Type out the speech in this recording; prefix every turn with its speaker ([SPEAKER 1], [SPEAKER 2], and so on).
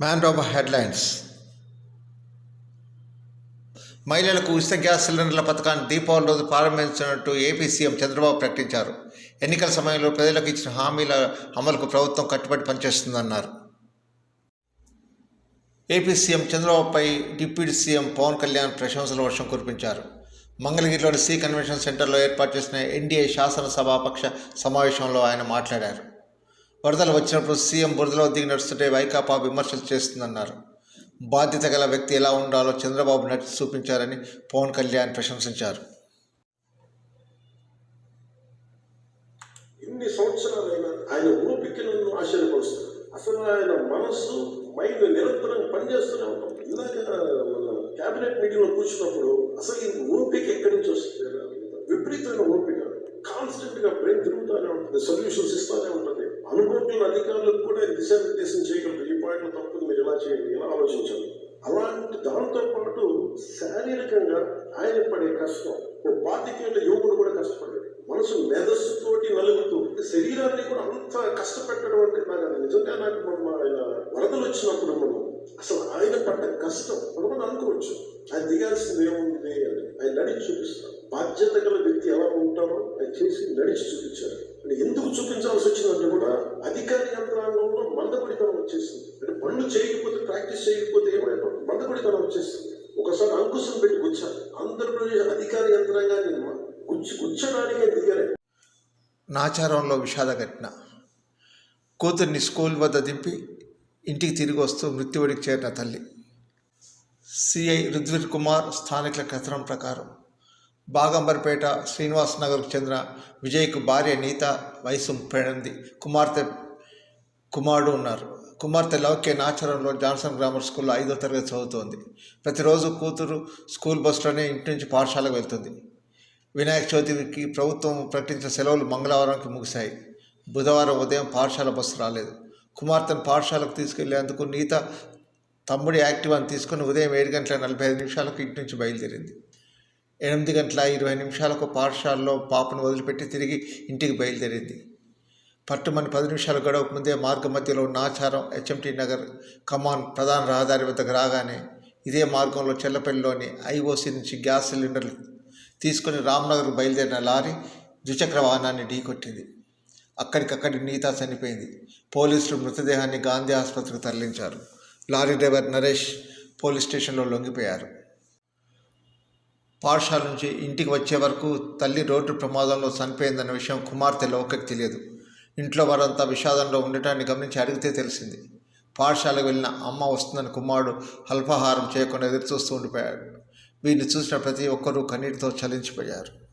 [SPEAKER 1] Man headlines మహిళలకు ఉచిత gas సిలిండర్ల పథకాన్ని దీపావళి రోజు ప్రారంభించినట్టు ఏపీ సీఎం చంద్రబాబు ప్రకటించారు. ఎన్నికల సమయంలో ప్రజలకు ఇచ్చిన హామీల అమలుకు ప్రభుత్వం కట్టుబడి పనిచేస్తుందన్నారు. ఏపీ సీఎం చంద్రబాబుపై డిప్యూటీ సీఎం పవన్ కళ్యాణ్ ప్రశంసల వర్షం కురిపించారు. మంగళగిరిలోని సి కన్వెన్షన్ సెంటర్లో ఏర్పాటు చేసిన ఎన్డీఏ శాసనసభాపక్ష సమావేశంలో ఆయన మాట్లాడారు. వరదలు వచ్చినప్పుడు సీఎం బురదలో దిగి నడుస్తుంటే వైకాపా విమర్శలు చేస్తుందన్నారు. బాధ్యత గల వ్యక్తి ఎలా ఉండాలో చంద్రబాబు నడిచి చూపించారని పవన్ కళ్యాణ్ ప్రశంసించారు.
[SPEAKER 2] ఇన్ని సంవత్సరాలైనా ఆయన ఓపిక నన్ను ఆశ్చర్యపరుస్తుంది అసలు ఆయన మనస్సు మైండ్ నిరంతరం పనిచేస్తూనే ఉంటాం ఇందాక మన క్యాబినెట్ మీటింగ్లో కూర్చున్నప్పుడు అసలు ఈ ఓపిక ఎక్కడి నుంచి వస్తుంది? విపరీతమైన ఓపిక కాన్స్టెంట్గా బ్రెయిన్ తిరుగుతూనే ఉంటుంది. సొల్యూషన్స్ ఇస్తూనే ఉంటుంది. అనుభవం అధికారులకు కూడా దిశానిర్దేశం చేయగలరు. ఈ పాయింట్లో తప్పదు మీరు ఇలా చేయండి ఎలా ఆలోచించాలి? అలాంటి దాంతో పాటు శారీరకంగా ఆయన పడే కష్టం ఓ బాధ్యత యువకుడు కూడా కష్టపడ్డాడు. మనసు మేధస్సుతోటి నలుగుతూ శరీరాన్ని కూడా అంత కష్టపెట్టడం అంటే నాకు అది నిజంగా నాకు ఆయన వరదలు వచ్చినప్పుడు మనం అసలు ఆయన పడ్డ కష్టం మనం అనుకోవచ్చు. ఆయన దిగాల్సింది ఏముంది అని. ఆయన నడిచి చూపిస్తాం బాధ్యత గల వ్యక్తి ఎలా ఉంటారో ఆయన చేసి నడిచి చూపించారు. అంటే ఎందుకు చూపించాల్సి వచ్చిందంటే కూడా అధికార యంత్రాంగంలో మందపడితనం వచ్చేసింది. అంటే పనులు చేయకపోతే ప్రాక్టీస్ చేయకపోతే ఏమైనా మందపడితనం వచ్చేసింది. ఒకసారి అంకుశం పెట్టి గుచ్చారు. ఆంధ్రప్రదేశ్ అధికార యంత్రాంగాన్ని గుచ్చి గుచ్చడానికే దిగారు.
[SPEAKER 1] నాచారంలో విషాద ఘటన. కూతుర్ని స్కూల్ వద్ద దింపి ఇంటికి తిరిగి వస్తూ మృత్యువుడికి చేరిన తల్లి. సిఐ రుద్వీర్ కుమార్ స్థానికుల కథనం ప్రకారం బాగంబర్పేట శ్రీనివాస్ నగర్కు చెందిన విజయ్కు భార్య నీత వయసు ముప్పై ఎనిమిది కుమార్తె కుమారుడు ఉన్నారు. కుమార్తె లౌక్య నాచరంలో జాన్సన్ గ్రామర్ స్కూల్లో ఐదో తరగతి చదువుతోంది. ప్రతిరోజు కూతురు స్కూల్ బస్సులోనే ఇంటి నుంచి పాఠశాలకు వెళ్తుంది. వినాయక చవితికి ప్రభుత్వం ప్రకటించిన సెలవులు మంగళవారంకి ముగిశాయి. బుధవారం ఉదయం పాఠశాల బస్సు రాలేదు. కుమార్తెను పాఠశాలకు తీసుకెళ్ళేందుకు నీత తమ్ముడి యాక్టివాని తీసుకుని ఉదయం ఏడు గంటల నలభై ఐదు నిమిషాలకు ఇంటి నుంచి బయలుదేరింది. ఎనిమిది గంటల ఇరవై నిమిషాలకు పాఠశాలలో పాపను వదిలిపెట్టి తిరిగి ఇంటికి బయలుదేరింది. పట్టుమని పది నిమిషాలు గడవక ముందే మార్గ మధ్యలో నాచారం హెచ్ఎంటి నగర్ కమాన్ ప్రధాన రహదారి వద్దకు రాగానే ఇదే మార్గంలో చెల్లపల్లిలోని ఐఓసి నుంచి గ్యాస్ సిలిండర్లు తీసుకుని రామ్నగర్ బయలుదేరిన లారీ ద్విచక్ర వాహనాన్ని ఢీకొట్టింది. అక్కడికక్కడి నీతా చనిపోయింది. పోలీసులు మృతదేహాన్ని గాంధీ ఆసుపత్రికి తరలించారు. లారీ డ్రైవర్ నరేష్ పోలీస్ స్టేషన్లో లొంగిపోయారు. పాఠశాల నుంచి ఇంటికి వచ్చే వరకు తల్లి రోడ్డు ప్రమాదంలో చనిపోయిందన్న విషయం కుమార్తె లోకకి తెలియదు. ఇంట్లో వారంతా విషాదంలో ఉండటాన్ని గమనించి అడిగితే తెలిసింది. పాఠశాలకు వెళ్ళిన అమ్మ వస్తుందని కుమారుడు అల్పాహారం చేయకుండా ఎదురు చూస్తూ ఉండిపోయాడు. వీరిని చూసిన ప్రతి ఒక్కరూ కన్నీటితో చలించిపోయారు.